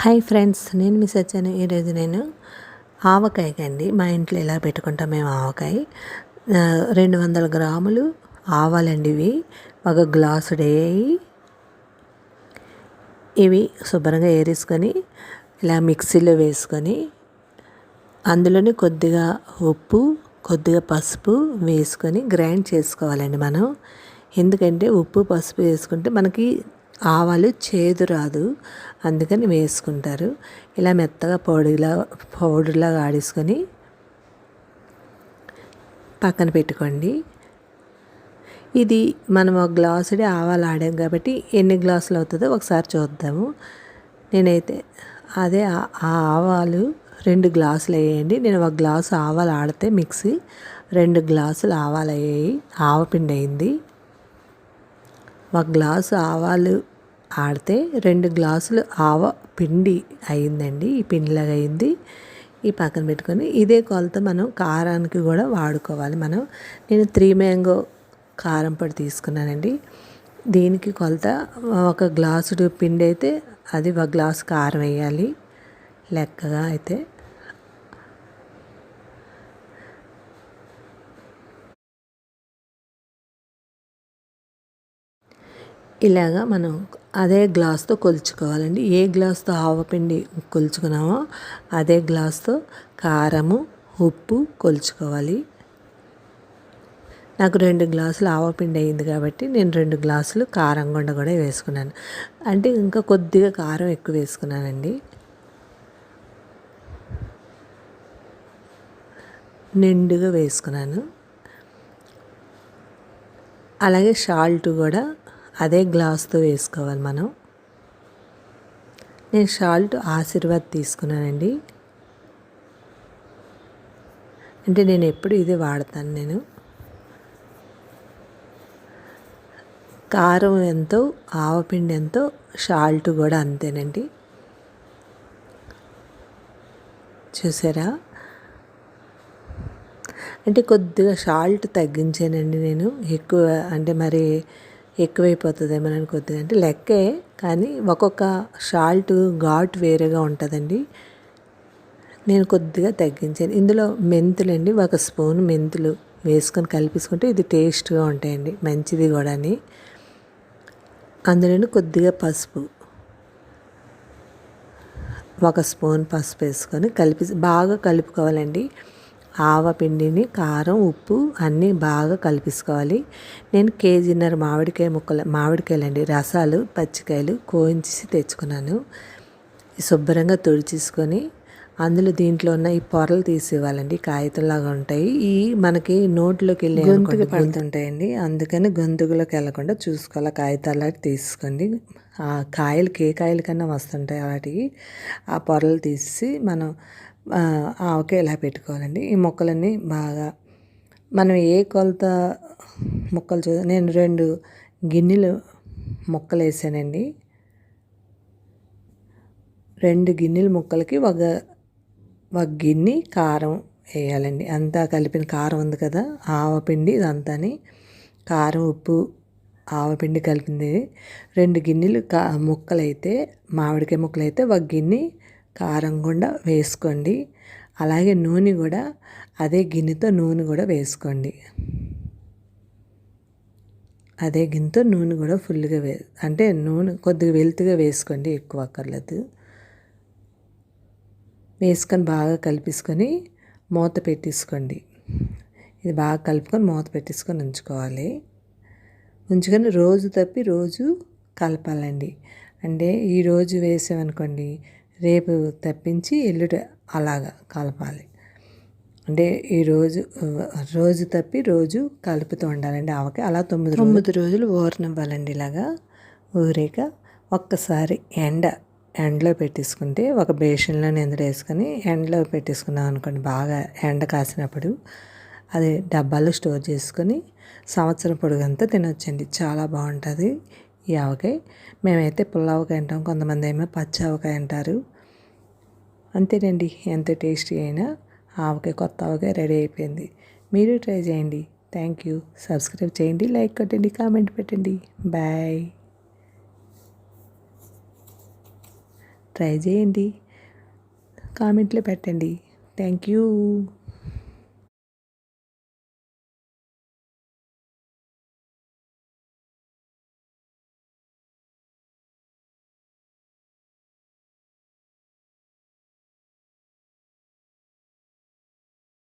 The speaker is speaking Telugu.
హాయ్ ఫ్రెండ్స్ నేను మిస్ వచ్చాను ఈరోజు నేను ఆవకాయకి అండి మా ఇంట్లో ఎలా పెట్టుకుంటాం మేము ఆవకాయ? రెండు వందల గ్రాములు ఆవాలండి ఇవి. ఒక గ్లాసు వేయి ఇవి శుభ్రంగా ఏరేసుకొని ఇలా మిక్సీలో వేసుకొని అందులోనే కొద్దిగా ఉప్పు కొద్దిగా పసుపు వేసుకొని గ్రైండ్ చేసుకోవాలండి మనం. ఎందుకంటే ఉప్పు పసుపు వేసుకుంటే మనకి ఆవాలు చేదు రాదు. అందుకని వేసుకుంటారు. ఇలా మెత్తగా పౌడర్లా పౌడర్లాగా ఆడేసుకొని పక్కన పెట్టుకోండి. ఇది మనం ఒక గ్లాసుడి ఆవాలు ఆడాం కాబట్టి ఎన్ని గ్లాసులు అవుతుందో ఒకసారి చూద్దాము. నేనైతే అదే ఆ- ఆ ఆవాలు రెండు గ్లాసులు వేయండి నేను ఒక గ్లాసు ఆవాలు ఆడితే మిక్సీ రెండు గ్లాసులు ఆవాలు అయ్యాయి. ఆవపిండి అయింది. ఒక గ్లాసు ఆవాలు ఆడితే రెండు గ్లాసులు ఆవ పిండి అయిందండి ఈ పిండిలాగా అయింది ఈ పక్కన పెట్టుకొని ఇదే కొలత మనం కారానికి కూడా వాడుకోవాలి మనం. నేను త్రీ మ్యాంగో కారం పొడి తీసుకున్నానండి. దీనికి కొలత ఒక గ్లాసుడు పిండి అయితే అది ఒక గ్లాసు కారం వేయాలి. లెక్కగా అయితే. ఇలాగా మనం అదే గ్లాస్తో కొలుచుకోవాలండి. ఏ గ్లాస్తో ఆవపిండి కొలుచుకున్నామో అదే గ్లాస్తో కారము ఉప్పు కొలుచుకోవాలి. నాకు రెండు గ్లాసులు ఆవపిండి అయింది కాబట్టి నేను రెండు గ్లాసులు కారం గుండ కూడా వేసుకున్నాను. అంటే ఇంకా కొద్దిగా కారం ఎక్కువ వేసుకున్నానండి. నిండుగా వేసుకున్నాను. అలాగే సాల్ట్ కూడా అదే గ్లాస్తో వేసుకోవాలి మనం. నేను షాల్ట్ ఆశీర్వాద్ తీసుకున్నానండి. అంటే నేను ఎప్పుడు ఇదే వాడతాను నేను. కారం ఎంతో ఆవపిండి ఎంతో షాల్ట్ కూడా అంతేనండి. చూసారా? అంటే కొద్దిగా షాల్ట్ తగ్గించానండి నేను. ఎక్కువ అంటే మరి ఎక్కువైపోతుందేమోనని కొద్దిగా అంటే లెక్కే కానీ ఒక్కొక్క షాల్ట్ ఘాట్ వేరేగా ఉంటుందండి. నేను కొద్దిగా తగ్గించాను. ఇందులో మెంతులండి ఒక స్పూన్ మెంతులు వేసుకొని కలిపేసుకుంటే ఇది టేస్ట్గా ఉంటాయండి మంచిది కూడాని. అందులోని కొద్దిగా పసుపు ఒక స్పూన్ పసుపు వేసుకొని కలిపి బాగా కలుపుకోవాలండి. ఆవపిండిని కారం ఉప్పు అన్నీ బాగా కలిపేసుకోవాలి. నేను కేజీన్నర మామిడికాయ ముక్కలు మామిడికాయలండి రసాలు పచ్చికాయలు కోయించి తెచ్చుకున్నాను. శుభ్రంగా తుడిచేసుకొని అందులో దీంట్లో ఉన్న ఈ పొరలు తీసివ్వాలండి కాగితంలాగా ఉంటాయి. ఈ మనకి నోట్లోకి వెళ్ళి గొంతుకి పడుతుంటాయండి అందుకని గొంతుకులోకి వెళ్ళకుండా చూసుకోవాలి కాగితాలు తీసుకోండి. ఆ కాయలకి ఏ కాయల కన్నా వస్తుంటాయి వాటికి. ఆ పొరలు తీసి మనం ఆవకాయ ఇలా పెట్టుకోవాలండి. ఈ మొక్కలన్నీ బాగా మనం ఏ కొలత ముక్కలు చూ నేను రెండు గిన్నెలు ముక్కలు వేసానండి. రెండు గిన్నెల ముక్కలకి ఒక ఒక గిన్నె కారం వేయాలండి. అంతా కలిపిన కారం ఉంది కదా ఆవపిండి ఇదంతాని కారం ఉప్పు ఆవపిండి కలిపింది. రెండు గిన్నెలు కా ముక్కలైతే మామిడికాయ ముక్కలు అయితే ఒక గిన్నె కారం కూడా వేసుకోండి. అలాగే నూనె కూడా అదే గిన్నెతో నూనె కూడా వేసుకోండి. అదే గిన్నెతో నూనె కూడా ఫుల్గా వే అంటే నూనె కొద్దిగా వెలుతుగా వేసుకోండి ఎక్కువ అక్కర్లేదు. వేసుకొని బాగా కలిపేసుకొని మూత పెట్టేసుకోండి. ఇది బాగా కలుపుకొని మూత పెట్టేసుకొని ఉంచుకోవాలి. ఉంచుకొని రోజు తప్పి రోజు కలపాలండి. అంటే ఈరోజు వేసామనుకోండి రేపు తప్పించి ఎల్లుట అలాగా కలపాలి. అంటే ఈరోజు రోజు తప్పి రోజు కలుపుతూ ఉండాలండి ఆవకాయ. అలా తొమ్మిది తొమ్మిది రోజులు ఊరనివ్వాలండి ఇలాగా. ఊరేక ఒక్కసారి ఎండ ఎండలో పెట్టేసుకుంటే ఒక బేషన్లో నిందర వేసుకొని ఎండలో పెట్టేసుకున్నాం అనుకోండి బాగా ఎండ కాసినప్పుడు. అది డబ్బాలో స్టోర్ చేసుకొని సంవత్సరం పొడుగంతా తినొచ్చండి. చాలా బాగుంటుంది. ఈ ఆవకాయ. మేమైతే పుల్లావకాయ అంటాం కొంతమంది ఏమో పచ్చి ఆవకాయ అంటారు. అంతేనండి ఎంత టేస్టీ అయినా ఆవకాయ కొత్త ఆవకాయ రెడీ అయిపోయింది. మీరు ట్రై చేయండి. Thank you. సబ్స్క్రైబ్ చేయండి లైక్ కొట్టండి కామెంట్ పెట్టండి. బాయ్. ట్రై చేయండి. కామెంట్లో పెట్టండి. Thank you.